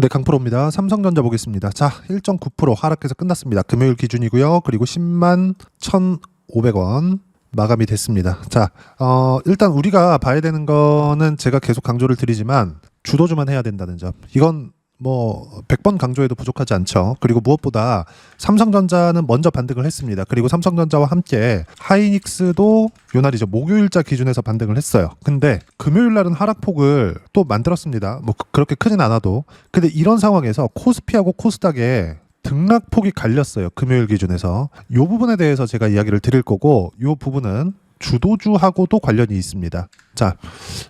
네, 강프로입니다. 삼성전자 보겠습니다. 자, 1.9% 하락해서 끝났습니다. 금요일 기준이고요. 그리고 10만 1,500원 마감이 됐습니다. 자, 어, 일단 우리가 봐야 되는 거는 제가 계속 강조를 드리지만 주도주만 해야 된다는 점. 이건 뭐 100번 강조해도 부족하지 않죠. 그리고 무엇보다 삼성전자는 먼저 반등을 했습니다. 그리고 삼성전자와 함께 하이닉스도 요날이죠. 목요일자 기준에서 반등을 했어요. 근데 금요일 날은 하락폭을 또 만들었습니다. 뭐 그- 그렇게 크진 않아도. 근데 이런 상황에서 코스피하고 코스닥에 등락폭이 갈렸어요. 금요일 기준에서. 이 부분에 대해서 제가 이야기를 드릴 거고 이 부분은 주도주하고도 관련이 있습니다. 자,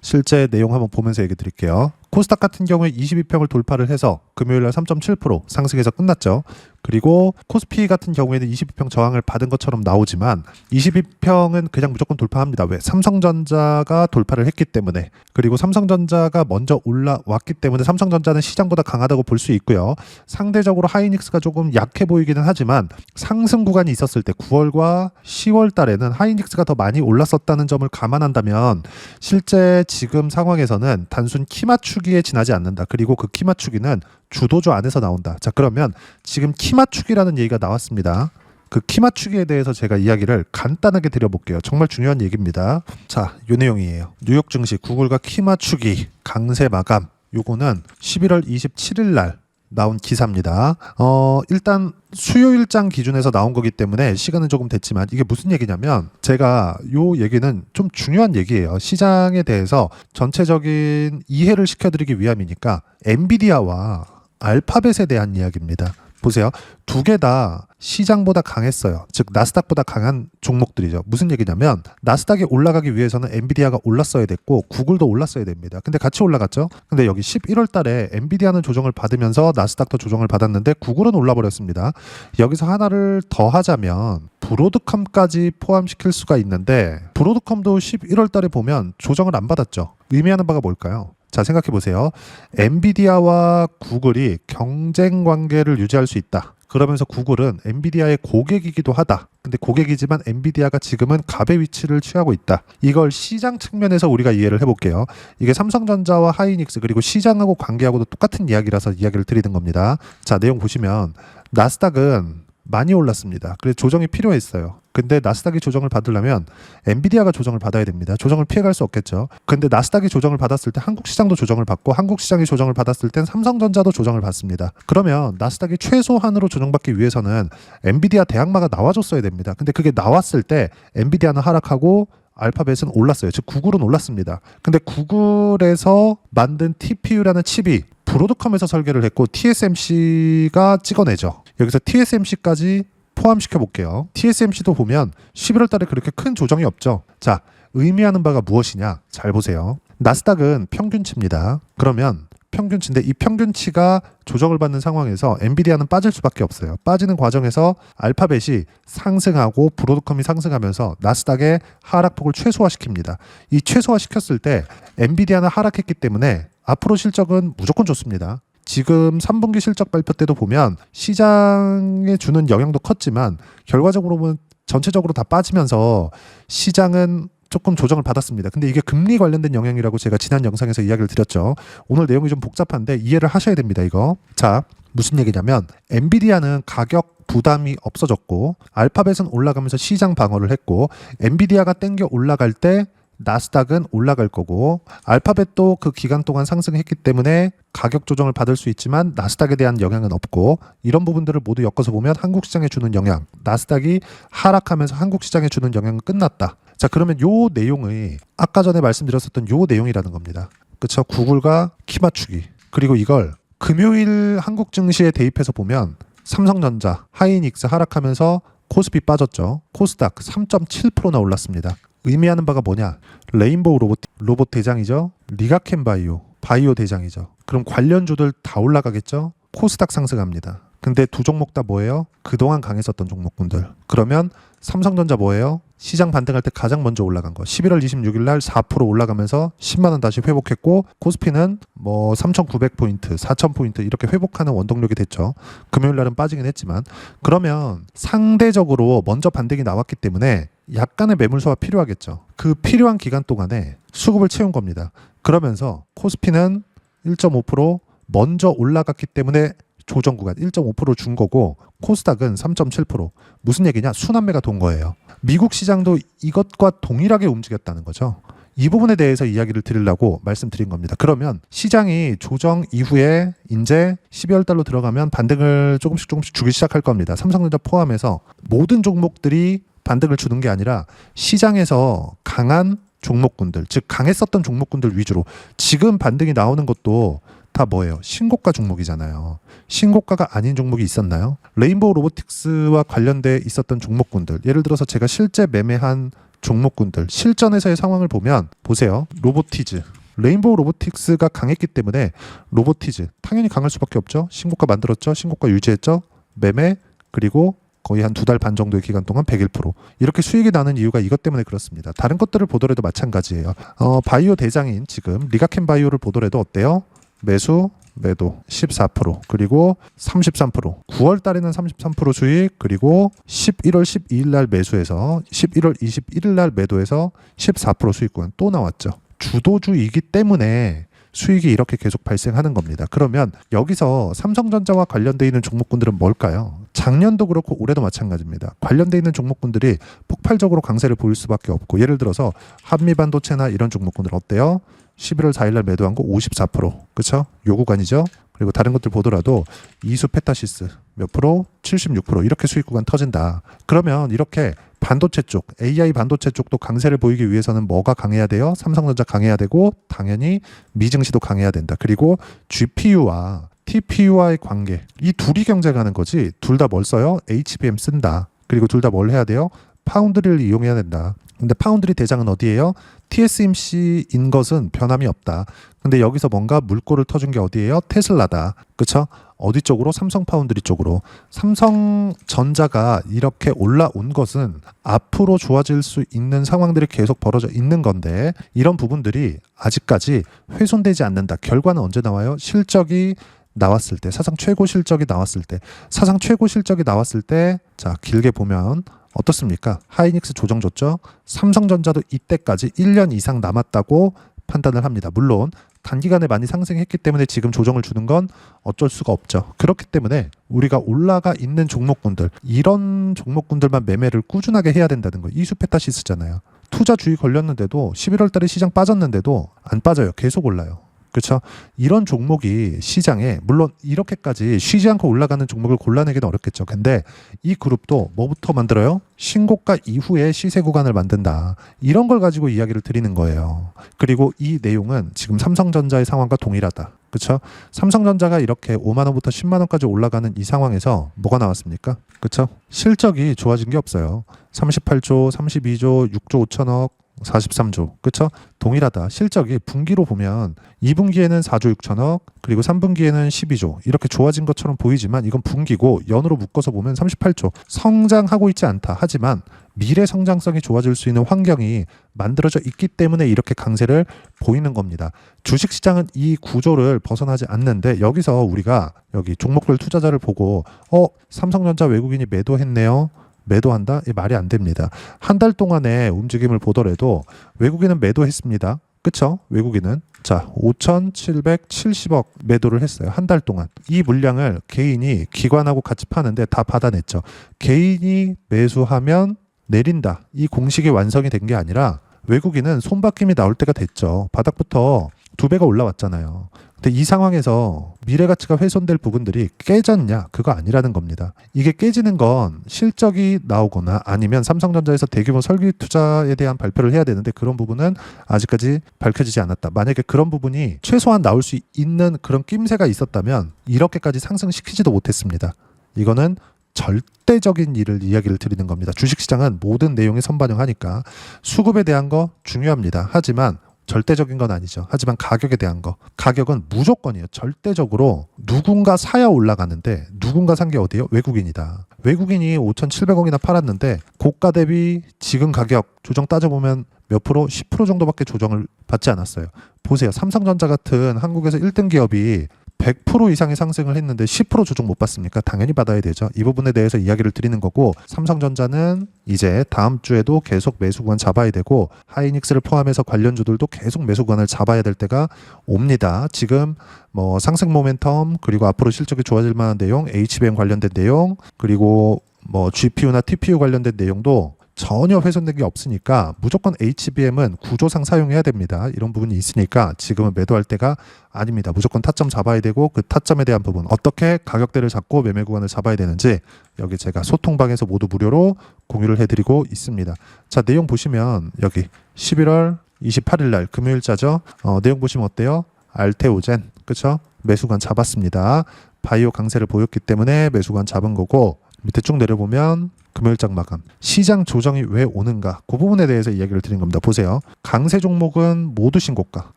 실제 내용 한번 보면서 얘기 드릴게요. 코스닥 같은 경우에 22평을 돌파를 해서 금요일 날 3.7% 상승해서 끝났죠. 그리고 코스피 같은 경우에는 22평 저항을 받은 것처럼 나오지만 22평은 그냥 무조건 돌파합니다. 왜? 삼성전자가 돌파를 했기 때문에 그리고 삼성전자가 먼저 올라왔기 때문에 삼성전자는 시장보다 강하다고 볼 수 있고요. 상대적으로 하이닉스가 조금 약해 보이기는 하지만 상승 구간이 있었을 때 9월과 10월 달에는 하이닉스가 더 많이 올랐었다는 점을 감안한다면 실제 지금 상황에서는 단순 키 맞추기에 지나지 않는다. 그리고 그 키 맞추기는 주도주 안에서 나온다. 자, 그러면 지금 키 맞추기라는 얘기가 나왔습니다. 그 키 맞추기에 대해서 제가 이야기를 간단하게 드려볼게요. 정말 중요한 얘기입니다. 자, 요 내용이에요. 뉴욕 증시 구글과 키 맞추기 강세 마감. 요거는 11월 27일 날 나온 기사입니다. 어, 일단 수요일장 기준에서 나온 거기 때문에 시간은 조금 됐지만 이게 무슨 얘기냐면 제가 요 얘기는 좀 중요한 얘기예요. 시장에 대해서 전체적인 이해를 시켜드리기 위함이니까 엔비디아와 알파벳에 대한 이야기입니다. 보세요. 두 개 다 시장보다 강했어요. 즉 나스닥보다 강한 종목들이죠. 무슨 얘기냐면 나스닥이 올라가기 위해서는 엔비디아가 올랐어야 됐고 구글도 올랐어야 됩니다. 근데 같이 올라갔죠. 근데 여기 11월 달에 엔비디아는 조정을 받으면서 나스닥도 조정을 받았는데 구글은 올라 버렸습니다. 여기서 하나를 더 하자면 브로드컴까지 포함시킬 수가 있는데 브로드컴도 11월 달에 보면 조정을 안 받았죠. 의미하는 바가 뭘까요? 자, 생각해 보세요. 엔비디아와 구글이 경쟁 관계를 유지할 수 있다. 그러면서 구글은 엔비디아의 고객이기도 하다. 근데 고객이지만 엔비디아가 지금은 갑의 위치를 취하고 있다. 이걸 시장 측면에서 우리가 이해를 해볼게요. 이게 삼성전자와 하이닉스 그리고 시장하고 관계하고도 똑같은 이야기라서 이야기를 드리는 겁니다. 자, 내용 보시면 나스닥은 많이 올랐습니다. 그래서 조정이 필요했어요. 근데 나스닥이 조정을 받으려면 엔비디아가 조정을 받아야 됩니다. 조정을 피해갈 수 없겠죠. 근데 나스닥이 조정을 받았을 때 한국 시장도 조정을 받고 한국 시장이 조정을 받았을 땐 삼성전자도 조정을 받습니다. 그러면 나스닥이 최소한으로 조정받기 위해서는 엔비디아 대항마가 나와줬어야 됩니다. 근데 그게 나왔을 때 엔비디아는 하락하고 알파벳은 올랐어요. 즉 구글은 올랐습니다. 근데 구글에서 만든 TPU라는 칩이 브로드컴에서 설계를 했고 TSMC가 찍어내죠. 여기서 TSMC까지 포함시켜 볼게요. TSMC도 보면 11월 달에 그렇게 큰 조정이 없죠. 자, 의미하는 바가 무엇이냐? 잘 보세요. 나스닥은 평균치입니다. 그러면 평균치인데 이 평균치가 조정을 받는 상황에서 엔비디아는 빠질 수밖에 없어요. 빠지는 과정에서 알파벳이 상승하고 브로드컴이 상승하면서 나스닥의 하락폭을 최소화시킵니다. 이 최소화시켰을 때 엔비디아는 하락했기 때문에 앞으로 실적은 무조건 좋습니다. 지금 3분기 실적 발표 때도 보면 시장에 주는 영향도 컸지만 결과적으로 보면 전체적으로 다 빠지면서 시장은 조금 조정을 받았습니다. 근데 이게 금리 관련된 영향이라고 제가 지난 영상에서 이야기를 드렸죠. 오늘 내용이 좀 복잡한데 이해를 하셔야 됩니다. 이거. 자, 무슨 얘기냐면 엔비디아는 가격 부담이 없어졌고 알파벳은 올라가면서 시장 방어를 했고 엔비디아가 땡겨 올라갈 때 나스닥은 올라갈 거고 알파벳도 그 기간 동안 상승했기 때문에 가격 조정을 받을 수 있지만 나스닥에 대한 영향은 없고 이런 부분들을 모두 엮어서 보면 한국 시장에 주는 영향, 나스닥이 하락하면서 한국 시장에 주는 영향은 끝났다. 자, 그러면 요 내용이 아까 전에 말씀드렸었던 요 내용이라는 겁니다. 그렇죠? 구글과 키 맞추기. 그리고 이걸 금요일 한국 증시에 대입해서 보면 삼성전자, 하이닉스 하락하면서 코스피 빠졌죠. 코스닥 3.7%나 올랐습니다. 의미하는 바가 뭐냐? 레인보우 로봇 로봇 대장이죠. 리가켄 바이오 바이오 대장이죠. 그럼 관련주들 다 올라가겠죠? 코스닥 상승합니다. 근데 두 종목 다 뭐예요? 그동안 강했었던 종목군들. 그러면 삼성전자 뭐예요? 시장 반등할 때 가장 먼저 올라간 거. 11월 26일 날 4% 올라가면서 10만 원 다시 회복했고 코스피는 뭐 3,900포인트, 4,000포인트 이렇게 회복하는 원동력이 됐죠. 금요일 날은 빠지긴 했지만 그러면 상대적으로 먼저 반등이 나왔기 때문에 약간의 매물소가 필요하겠죠. 그 필요한 기간 동안에 수급을 채운 겁니다. 그러면서 코스피는 1.5% 먼저 올라갔기 때문에 조정 구간 1.5%준 거고 코스닥은 3.7% 무슨 얘기냐 순환매가 돈 거예요. 미국 시장도 이것과 동일하게 움직였다는 거죠. 이 부분에 대해서 이야기를 드리려고 말씀드린 겁니다. 그러면 시장이 조정 이후에 이제 12월 달로 들어가면 반등을 조금씩 조금씩 주기 시작할 겁니다. 삼성전자 포함해서 모든 종목들이 반등을 주는 게 아니라 시장에서 강한 종목군들, 즉 강했었던 종목군들 위주로 지금 반등이 나오는 것도 다 뭐예요? 신고가 종목이잖아요. 신고가가 아닌 종목이 있었나요? 레인보우 로보틱스와 관련돼 있었던 종목군들. 예를 들어서 제가 실제 매매한 종목군들 실전에서의 상황을 보면 보세요. 로보티즈. 레인보우 로보틱스가 강했기 때문에 로보티즈 당연히 강할 수밖에 없죠. 신고가 만들었죠. 신고가 유지했죠. 매매 그리고 거의 한 두 달 반 정도의 기간 동안 101% 이렇게 수익이 나는 이유가 이것 때문에 그렇습니다. 다른 것들을 보더라도 마찬가지예요. 어, 바이오 대장인 지금 리가켄 바이오를 보더라도 어때요? 매수 매도 14% 그리고 33% 9월 달에는 33% 수익 그리고 11월 12일 날 매수해서 11월 21일 날 매도해서 14% 수익 구간 또 나왔죠. 주도주이기 때문에 수익이 이렇게 계속 발생하는 겁니다. 그러면 여기서 삼성전자와 관련돼 있는 종목군들은 뭘까요? 작년도 그렇고 올해도 마찬가지입니다. 관련돼 있는 종목군들이 폭발적으로 강세를 보일 수밖에 없고 예를 들어서 한미 반도체나 이런 종목군들 어때요? 11월 4일 날 매도한 거 54%. 그렇죠? 요 구간이죠. 그리고 다른 것들 보더라도 이수 페타시스 몇 프로? 76% 이렇게 수익 구간 터진다. 그러면 이렇게 반도체 쪽, AI 반도체 쪽도 강세를 보이기 위해서는 뭐가 강해야 돼요? 삼성전자 강해야 되고 당연히 미증시도 강해야 된다. 그리고 GPU와 TPU와의 관계 이 둘이 경쟁하는 거지 둘 다 뭘 써요? HBM 쓴다. 그리고 둘 다 뭘 해야 돼요? 파운드리를 이용해야 된다. 근데 파운드리 대장은 어디예요? TSMC인 것은 변함이 없다. 근데 여기서 뭔가 물꼬를 터준 게 어디예요? 테슬라다. 그쵸? 어디 쪽으로? 삼성 파운드리 쪽으로. 삼성전자가 이렇게 올라온 것은 앞으로 좋아질 수 있는 상황들이 계속 벌어져 있는 건데 이런 부분들이 아직까지 훼손되지 않는다. 결과는 언제 나와요? 실적이 나왔을 때, 사상 최고 실적이 나왔을 때, 사상 최고 실적이 나왔을 때, 자, 길게 보면 어떻습니까? 하이닉스 조정 줬죠? 삼성전자도 이때까지 1년 이상 남았다고 판단을 합니다. 물론 단기간에 많이 상승했기 때문에 지금 조정을 주는 건 어쩔 수가 없죠. 그렇기 때문에 우리가 올라가 있는 종목군들 이런 종목군들만 매매를 꾸준하게 해야 된다는 거예요. 이수페타시스잖아요. 투자 주의 걸렸는데도 11월 달에 시장 빠졌는데도 안 빠져요. 계속 올라요. 그렇죠? 이런 종목이 시장에 물론 이렇게까지 쉬지 않고 올라가는 종목을 골라내기는 어렵겠죠. 근데 이 그룹도 뭐부터 만들어요? 신고가 이후에 시세 구간을 만든다. 이런 걸 가지고 이야기를 드리는 거예요. 그리고 이 내용은 지금 삼성전자의 상황과 동일하다. 그렇죠? 삼성전자가 이렇게 5만 원부터 10만 원까지 올라가는 이 상황에서 뭐가 나왔습니까? 그렇죠? 실적이 좋아진 게 없어요. 38조, 32조, 6조 5천억, 43조. 그쵸? 동일하다. 실적이 분기로 보면 2분기에는 4조 6천억, 그리고 3분기에는 12조. 이렇게 좋아진 것처럼 보이지만 이건 분기고 연으로 묶어서 보면 38조. 성장하고 있지 않다. 하지만 미래 성장성이 좋아질 수 있는 환경이 만들어져 있기 때문에 이렇게 강세를 보이는 겁니다. 주식 시장은 이 구조를 벗어나지 않는데 여기서 우리가 여기 종목별 투자자를 보고 어, 삼성전자 외국인이 매도했네요. 매도한다? 이 말이 안 됩니다. 한 달 동안의 움직임을 보더라도 외국인은 매도했습니다. 그쵸? 외국인은 자 5,770억 매도를 했어요. 한 달 동안 이 물량을 개인이 기관하고 같이 파는데 다 받아냈죠. 개인이 매수하면 내린다. 이 공식이 완성이 된 게 아니라 외국인은 손바뀜이 나올 때가 됐죠. 바닥부터 두 배가 올라왔잖아요. 근데 이 상황에서 미래 가치가 훼손될 부분들이 깨졌냐? 그거 아니라는 겁니다. 이게 깨지는 건 실적이 나오거나 아니면 삼성전자에서 대규모 설비 투자에 대한 발표를 해야 되는데 그런 부분은 아직까지 밝혀지지 않았다. 만약에 그런 부분이 최소한 나올 수 있는 그런 낌새가 있었다면 이렇게까지 상승시키지도 못했습니다. 이거는 절대적인 일을 이야기를 드리는 겁니다. 주식시장은 모든 내용에 선반영하니까 수급에 대한 거 중요합니다. 하지만 절대적인 건 아니죠. 하지만 가격에 대한 거. 가격은 무조건이에요. 절대적으로 누군가 사야 올라가는데 누군가 산 게 어디예요? 외국인이다. 외국인이 5,700억이나 팔았는데 고가 대비 지금 가격 조정 따져보면 몇 프로? 10% 정도밖에 조정을 받지 않았어요. 보세요. 삼성전자 같은 한국에서 1등 기업이 100% 이상의 상승을 했는데 10% 조정 못 받습니까? 당연히 받아야 되죠. 이 부분에 대해서 이야기를 드리는 거고 삼성전자는 이제 다음 주에도 계속 매수 구간 잡아야 되고 하이닉스를 포함해서 관련주들도 계속 매수 구간을 잡아야 될 때가 옵니다. 지금 뭐 상승 모멘텀 그리고 앞으로 실적이 좋아질 만한 내용, HBM 관련된 내용 그리고 뭐 GPU나 TPU 관련된 내용도 전혀 훼손된 게 없으니까 무조건 HBM은 구조상 사용해야 됩니다. 이런 부분이 있으니까 지금은 매도할 때가 아닙니다. 무조건 타점 잡아야 되고 그 타점에 대한 부분 어떻게 가격대를 잡고 매매 구간을 잡아야 되는지 여기 제가 소통방에서 모두 무료로 공유를 해드리고 있습니다. 자 내용 보시면 여기 11월 28일 날 금요일자죠. 어, 내용 보시면 어때요? 알테오젠 그쵸? 매수관 잡았습니다. 바이오 강세를 보였기 때문에 매수관 잡은 거고 밑에 쭉 내려보면 금요일장 마감 시장 조정이 왜 오는가 그 부분에 대해서 이야기를 드린 겁니다. 보세요. 강세 종목은 모두 신고가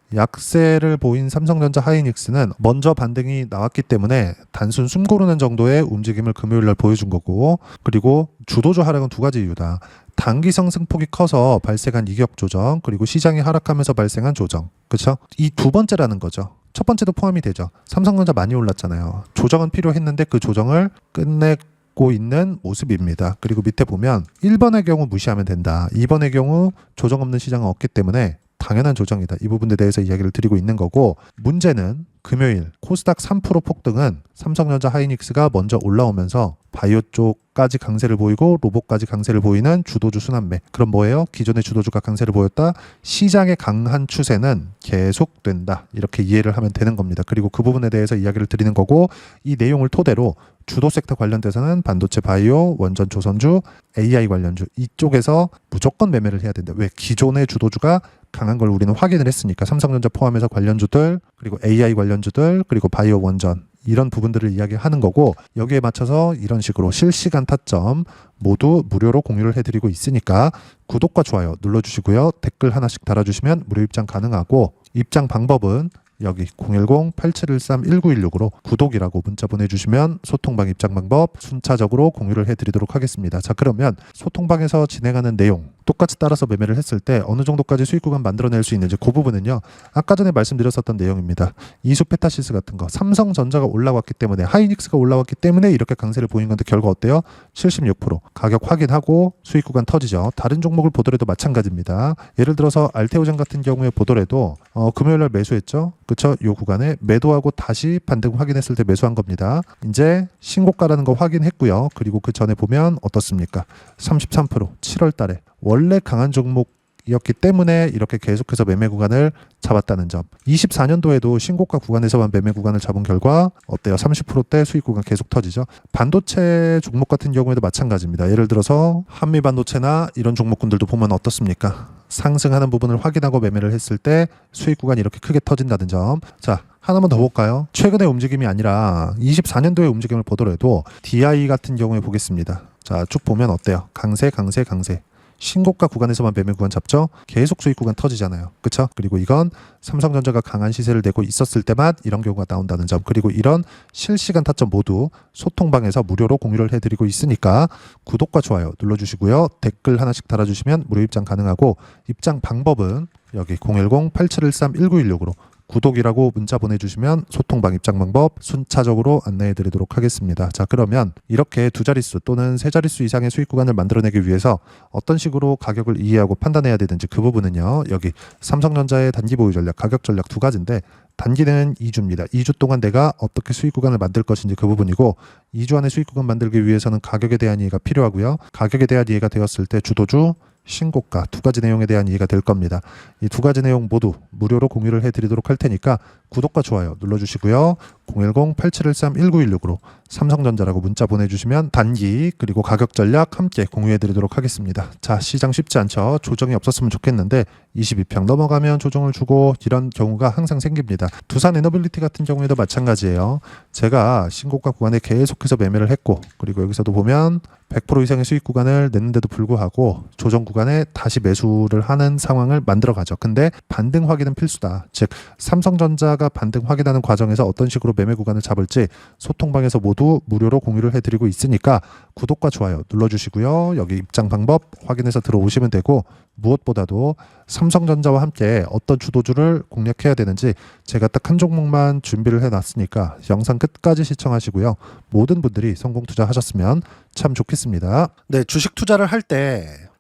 약세를 보인 삼성전자 하이닉스는 먼저 반등이 나왔기 때문에 단순 숨 고르는 정도의 움직임을 금요일 날 보여준 거고 그리고 주도주 하락은 두 가지 이유다. 단기 상승폭이 커서 발생한 이격 조정 그리고 시장이 하락하면서 발생한 조정 그렇죠? 이 두 번째라는 거죠. 첫 번째도 포함이 되죠. 삼성전자 많이 올랐잖아요. 조정은 필요했는데 그 조정을 끝내 고 있는 모습입니다. 그리고 밑에 보면 1번의 경우 무시하면 된다. 2번의 경우 조정 없는 시장은 없기 때문에 당연한 조정이다. 이 부분에 대해서 이야기를 드리고 있는 거고 문제는 금요일 코스닥 3% 폭등은 삼성전자 하이닉스가 먼저 올라오면서 바이오 쪽까지 강세를 보이고 로봇까지 강세를 보이는 주도주 순환매. 그럼 뭐예요? 기존의 주도주가 강세를 보였다. 시장의 강한 추세는 계속된다. 이렇게 이해를 하면 되는 겁니다. 그리고 그 부분에 대해서 이야기를 드리는 거고 이 내용을 토대로 주도 섹터 관련돼서는 반도체 바이오, 원전 조선주, AI 관련주 이쪽에서 무조건 매매를 해야 된다. 왜? 기존의 주도주가 강한 걸 우리는 확인을 했으니까 삼성전자 포함해서 관련주들 그리고 AI 관련주들 그리고 바이오 원전 이런 부분들을 이야기하는 거고 여기에 맞춰서 이런 식으로 실시간 타점 모두 무료로 공유를 해드리고 있으니까 구독과 좋아요 눌러주시고요 댓글 하나씩 달아주시면 무료 입장 가능하고 입장 방법은 여기 010-8713-1916으로 구독이라고 문자 보내주시면 소통방 입장 방법 순차적으로 공유를 해드리도록 하겠습니다. 자 그러면 소통방에서 진행하는 내용 똑같이 따라서 매매를 했을 때 어느 정도까지 수익 구간 만들어낼 수 있는지 그 부분은요. 아까 전에 말씀드렸었던 내용입니다. 이수 페타시스 같은 거 삼성전자가 올라왔기 때문에 하이닉스가 올라왔기 때문에 이렇게 강세를 보인 건데 결과 어때요? 76% 가격 확인하고 수익 구간 터지죠. 다른 종목을 보더라도 마찬가지입니다. 예를 들어서 알테오젠 같은 경우에 보더라도 어, 금요일 날 매수했죠. 그쵸? 요 구간에 매도하고 다시 반등 확인했을 때 매수한 겁니다. 이제 신고가라는 거 확인했고요. 그리고 그 전에 보면 어떻습니까? 33% 7월 달에 원래 강한 종목이었기 때문에 이렇게 계속해서 매매 구간을 잡았다는 점. 24년도에도 신고가 구간에서만 매매 구간을 잡은 결과 어때요? 30%대 수익 구간 계속 터지죠. 반도체 종목 같은 경우에도 마찬가지입니다. 예를 들어서 한미 반도체나 이런 종목군들도 보면 어떻습니까? 상승하는 부분을 확인하고 매매를 했을 때 수익 구간이 이렇게 크게 터진다는 점. 자, 하나만 더 볼까요? 최근의 움직임이 아니라 24년도의 움직임을 보더라도 DI 같은 경우에 보겠습니다. 자, 쭉 보면 어때요? 강세, 강세, 강세. 신고가 구간에서만 매매 구간 잡죠. 계속 수익 구간 터지잖아요. 그렇죠? 그리고 이건 삼성전자가 강한 시세를 내고 있었을 때만 이런 경우가 나온다는 점. 그리고 이런 실시간 타점 모두 소통방에서 무료로 공유를 해드리고 있으니까 구독과 좋아요 눌러주시고요. 댓글 하나씩 달아주시면 무료 입장 가능하고 입장 방법은 여기 010-8713-1916으로 구독이라고 문자 보내주시면 소통 방 입장 방법 순차적으로 안내해 드리도록 하겠습니다. 자, 그러면 이렇게 두 자릿수 또는 세 자릿수 이상의 수익 구간을 만들어내기 위해서 어떤 식으로 가격을 이해하고 판단해야 되는지 그 부분은요, 여기 삼성전자의 단기 보유 전략, 가격 전략 두 가지인데, 단기는 2주입니다. 2주 동안 내가 어떻게 수익 구간을 만들 것인지 그 부분이고 2주 안에 수익 구간 만들기 위해서는 가격에 대한 이해가 필요하고요. 가격에 대한 이해가 되었을 때 주도주 신고가 두 가지 내용에 대한 이해가 될 겁니다. 이 두 가지 내용 모두 무료로 공유를 해드리도록 할 테니까 구독과 좋아요 눌러주시고요. 010-8713-1916으로 삼성전자라고 문자 보내주시면 단기 그리고 가격 전략 함께 공유해드리도록 하겠습니다. 자 시장 쉽지 않죠. 조정이 없었으면 좋겠는데 22평 넘어가면 조정을 주고 이런 경우가 항상 생깁니다. 두산 에너빌리티 같은 경우에도 마찬가지예요. 제가 신고가 구간에 계속해서 매매를 했고 그리고 여기서도 보면 100% 이상의 수익 구간을 냈는데도 불구하고 조정 구간에 다시 매수를 하는 상황을 만들어 가죠. 근데 반등 확인은 필수다. 즉 삼성전자가 시세가 반등 확인하는 과정에서 어떤 식으로 매매 구간을 잡을지 소통방에서 모두 무료로 공유를 해드리고 있으니까 구독과 좋아요 눌러주시고요. 여기 입장 방법 확인해서 들어오시면 되고 무엇보다도 삼성전자와 함께 어떤 주도주를 공략해야 되는지 제가 딱 한 종목만 준비를 해놨으니까 영상 끝까지 시청하시고요. 모든 분들이 성공 투자하셨으면 참 좋겠습니다. 네, 주식 투자를 할때